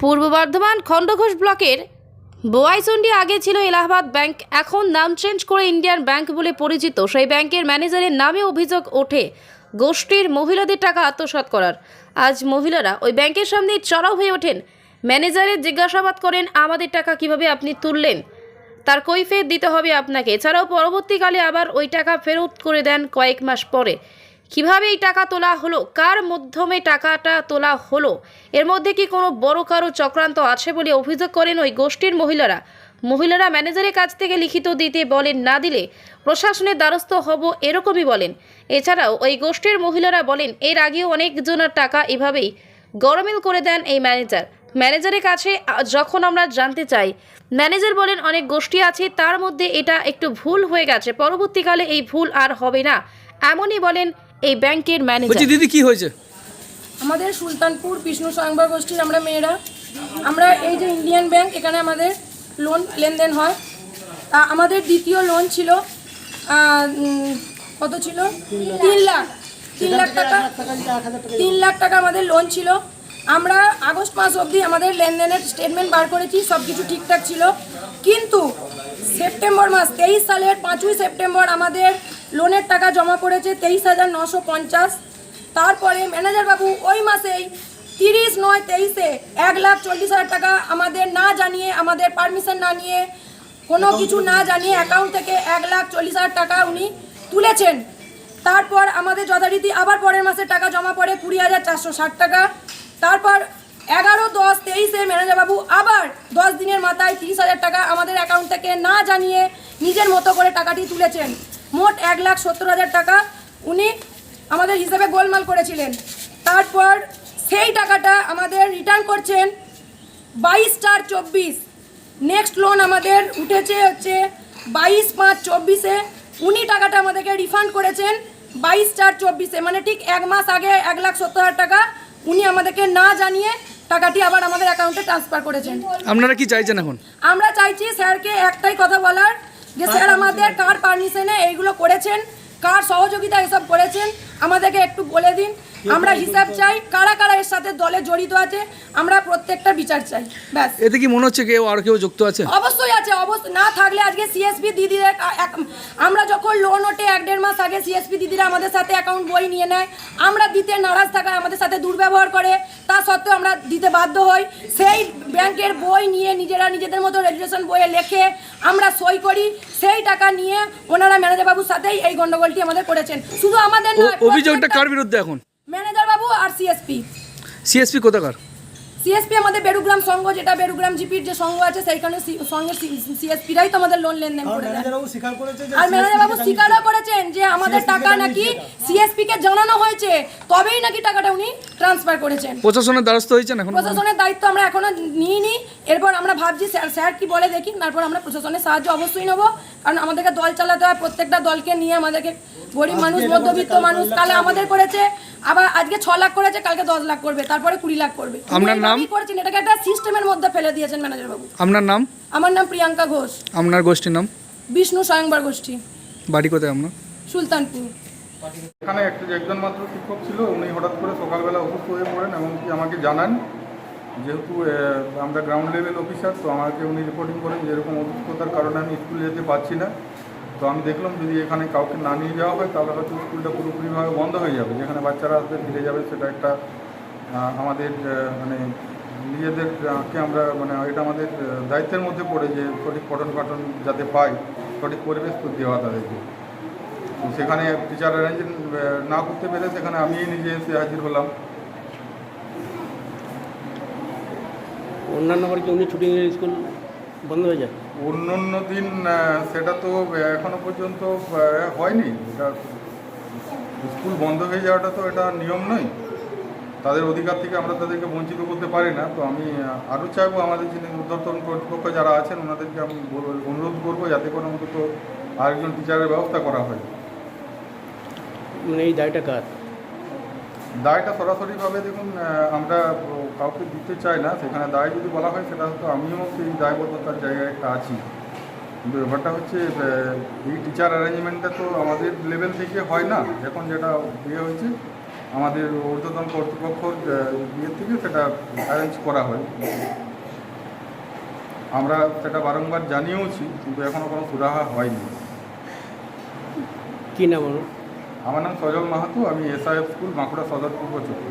পূর্ব বর্ধমান খণ্ডঘোষ ব্লকের বোয়াইচন্ডি আগে ছিল এলাহাবাদ ব্যাংক, এখন নাম চেঞ্জ করে ইন্ডিয়ান ব্যাংক বলে পরিচিত। সেই ব্যাংকের ম্যানেজারের নামে অভিযোগ ওঠে গোষ্ঠীর মহিলাদের টাকা আত্মসাৎ করার। আজ মহিলারা ওই ব্যাংকের সামনে চড়াও হয়ে ওঠেন। ম্যানেজারের জিজ্ঞাসাবাদ করেন, আমাদের টাকা কীভাবে আপনি তুললেন? তার কৈফিয়ত দিতে হবে আপনাকে। এছাড়াও পরবর্তীকালে আবার ওই টাকা ফেরত করে দেন কয়েক মাস পরে। কীভাবে এই টাকা তোলা হলো? কার মাধ্যমে টাকাটা তোলা হলো? এর মধ্যে কি কোনো বড় কারও চক্রান্ত আছে বলে অভিযোগ করেন ওই গোষ্ঠীর মহিলারা? মহিলারা ম্যানেজারের কাছ থেকে লিখিত দিতে বলেন, না দিলে প্রশাসনের দ্বারস্থ হব এরকমই বলেন। এছাড়াও ওই গোষ্ঠীর মহিলারা বলেন, এর আগেও অনেকজনের টাকা এভাবেই গরমিল করে দেন এই ম্যানেজার। ম্যানেজারের কাছে যখন আমরা জানতে চাই, ম্যানেজার বলেন, অনেক গোষ্ঠী আছে, তার মধ্যে এটা একটু ভুল হয়ে গেছে, পরবর্তীকালে এই ভুল আর হবে না। এমনই বলেন এই ব্যাংকের ম্যানেজার দিদি কি হয়েছে? আমাদের সুলতানপুর বিষ্ণু স্বয়ংবর গোষ্ঠীর আমরা মেয়েরা। আমরা এই যে ইন্ডিয়ান ব্যাংক এখানে আমাদের লোন লেনদেন হয়। তা আমাদের দ্বিতীয় লোন ছিল কত ছিল? তিন লাখ। তিন লাখ টাকা। তিন লাখ টাকা আমাদের লোন ছিল। আমরা আগস্ট মাস অবধি আমাদের লেনদেনের স্টেটমেন্ট বার করেছি সব কিছু ঠিকঠাক ছিল। কিন্তু সেপ্টেম্বর মাস তেইশ সালের পাঁচই সেপ্টেম্বর আমাদের লোনের টাকা জমা পড়েছে তেইশ হাজার নশো পঞ্চাশ। তারপরে ম্যানেজারবাবু ওই মাসেই তিরিশ নয় তেইশে এক লাখ চল্লিশ হাজার টাকা আমাদের না জানিয়ে আমাদের পারমিশন না নিয়ে কোনো কিছু না জানিয়ে অ্যাকাউন্ট থেকে এক লাখ চল্লিশ হাজার টাকা উনি তুলেছেন। তারপর আমাদের যথারীতি আবার পরের মাসে টাকা জমা পড়ে কুড়ি হাজার চারশো ষাট টাকা। তারপর এগারো দশ তেইশে ম্যানেজারবাবু আবার দশ দিনের মাথায় তিরিশ হাজার টাকা আমাদের অ্যাকাউন্ট থেকে না জানিয়ে নিজের মতো করে টাকাটি তুলেছেন। মোট এক লাখ সত্তর হাজার টাকা উনি আমাদের হিসাবে গোলমাল করেছিলেন। তারপর সেই টাকাটা আমাদের রিটার্ন করছেন বাইশ চার চব্বিশ। নেক্সট লোন আমাদের উঠেছে হচ্ছে বাইশ পাঁচ চব্বিশে। উনি টাকাটা আমাদেরকে রিফান্ড করেছেন বাইশ চার চব্বিশে। মানে ঠিক এক মাস আগে এক লাখ সত্তর হাজার টাকা উনি আমাদেরকে না জানিয়ে টাকাটি আবার আমাদের অ্যাকাউন্টে ট্রান্সফার করেছেন। আপনারা কি চাইছেন এখন? আমরা চাইছি স্যারকে একটাই কথা বলার যে স্যার আমাদের কার পারমিশনে এইগুলো করেছেন? কার সহযোগিতা এসব করেছেন? আমাদেরকে একটু বলে দিন। আমরা হিসাব চাই কারা কারা এর সাথে দলে জড়িত আছে? আমরা প্রত্যেকটা বিচার চাই। ব্যাস। এতে কি মনে হচ্ছে কেউ আর কেউ যুক্ত আছে? অবশ্যই আছে অবশ্যই। না থাকলে আজকে সিএসপি দিদিদের আমরা যখন লোন এক দেড় মাস আগে সিএসপি দিদিরা আমাদের সাথে অ্যাকাউন্ট বই নিয়ে নেয়। আমরা দিতে নারাজ থাকায় আমাদের সাথে দুর্ব্যবহার করে তা সত্ত্বেও আমরা দিতে বাধ্য হই। সেই ব্যাংকের বই নিয়ে নিজেরা নিজেদের মতো রেজিস্ট্রেশন বইয়ে লেখে আমরা সই করি। সেই টাকা নিয়ে ওনারা ম্যানেজার বাবুর সাথেই এই গন্ডগোলটি আমাদের করেছেন। শুধু আমাদের নয় অভিযোগটা কার বিরুদ্ধে এখন? ম্যানেজার বাবু আর সিএসপি সিএসপি কোথাকার? সিএসপি আমাদের বেরুগ্রাম সংঘ যেটা বেরুগ্রাম জিপির যে সংঘ আছে সেইখানে সি- সঙ্গে সিএসপিরাই তো আমাদের লোন লেনদেন করে দেয়। আর ম্যানেজার বাবু স্বীকারও করেছেন যে আমাদের টাকা নাকি সিএসপি কে জানানো হয়েছে তবেই নাকি টাকাটা উনি ট্রান্সফার করেছেন। প্রশাসনের দ্বারস্থ হয়েছেন এখন প্রশাসনের দায়িত্ব আমরা এখনও নিইনি। ভাবছি স্যার স্যার কি বলে দেখি তারপর আমরা প্রশাসনের সাহায্য অবশ্যই নেব। কারণ আমাদেরকে দল চালাতে হয় প্রত্যেকটা দলকে নিয়ে আমাদেরকে গরিব মানুষ মধ্যবিত্ত মানুষ কালে আমাদের করেছে আবার আজকে ছ লাখ করেছে কালকে দশ লাখ করবে তারপরে কুড়ি লাখ করবে। আপনার নাম? করেছেন এটাকে একটা সিস্টেমের মধ্যে ফেলে দিয়েছেন ম্যানেজার বাবু আপনার নাম? আমার নাম প্রিয়াঙ্কা ঘোষ। আপনার গোষ্ঠীর নাম? বিষ্ণু স্বয়ংবর গোষ্ঠী। বাড়ি কোথায় আপনার? সুলতানপুর। এখানে একজন মাত্র শিক্ষক ছিল উনি হঠাৎ করে সকালবেলা অসুস্থ হয়ে পড়েন এবং কি আমাকে জানান যেহেতু আমরা গ্রাউন্ড লেভেল অফিসার তো আমাকে উনি রিপোর্টিং করেন যে এরকম অসুস্থতার কারণে আমি স্কুলে যেতে পারছি না। তো আমি দেখলাম যদি এখানে কাউকে না নিয়ে যাওয়া হয়, তাহলে হয়তো স্কুলটা পুরোপুরিভাবে বন্ধ হয়ে যাবে। যেখানে বাচ্চারা আসবে, ফিরে যাবে, সেটা একটা আমাদের মানে নিজেদেরকে আমরা মানে এটা আমাদের দায়িত্বের মধ্যে পড়ে যে সঠিক পঠন পাঠন যাতে পাই সঠিক পরিবেশ তো দেওয়া তাদেরকে। সেখানে টিচার অ্যারেঞ্জ না করতে পেরে সেখানে আমিই নিজে এসে হাজির হলাম। অন্যান্য বার কি উনি ছুটি নিয়ে স্কুল বন্ধ হয়ে যায়? অন্য অন্য দিন সেটা তো এখনও পর্যন্ত হয়নি। এটা স্কুল বন্ধ হয়ে যাওয়াটা তো এটা নিয়ম নয়। তাদের অধিকার থেকে আমরা তাদেরকে বঞ্চিত করতে পারি না। তো আমি আরও চাইব আমাদের যিনি উদ্যোতন কর্তৃপক্ষ যারা আছেন ওনাদেরকে আমি অনুরোধ করব যাতে করে অন্তত আরেকজন টিচারের ব্যবস্থা করা হয়। মানে এই দায়টা কার? দায়টা সরাসরিভাবে দেখুন আমরা কাউকে দিতে চাই না, সেখানে দায় যদি বলা হয় সেটা হয়তো আমিও সেই দায়বদ্ধতার জায়গায় একটা আছি। কিন্তু ব্যাপারটা হচ্ছে এই টিচার অ্যারেঞ্জমেন্টটা তো আমাদের লেভেল থেকে হয় না। এখন যেটা ইয়ে হয়েছে, আমাদের ঊর্ধ্বতন কর্তৃপক্ষ ইয়ে থেকে সেটা অ্যারেঞ্জ করা হয়। আমরা সেটা বারংবার জানিয়েওছি, কিন্তু এখনও কোনো সুরাহা হয়নি। কি নাম আমার আমার নাম সজল মাহাতু আমি এসআইএফ স্কুল বাঁকুড়া সদর চক্র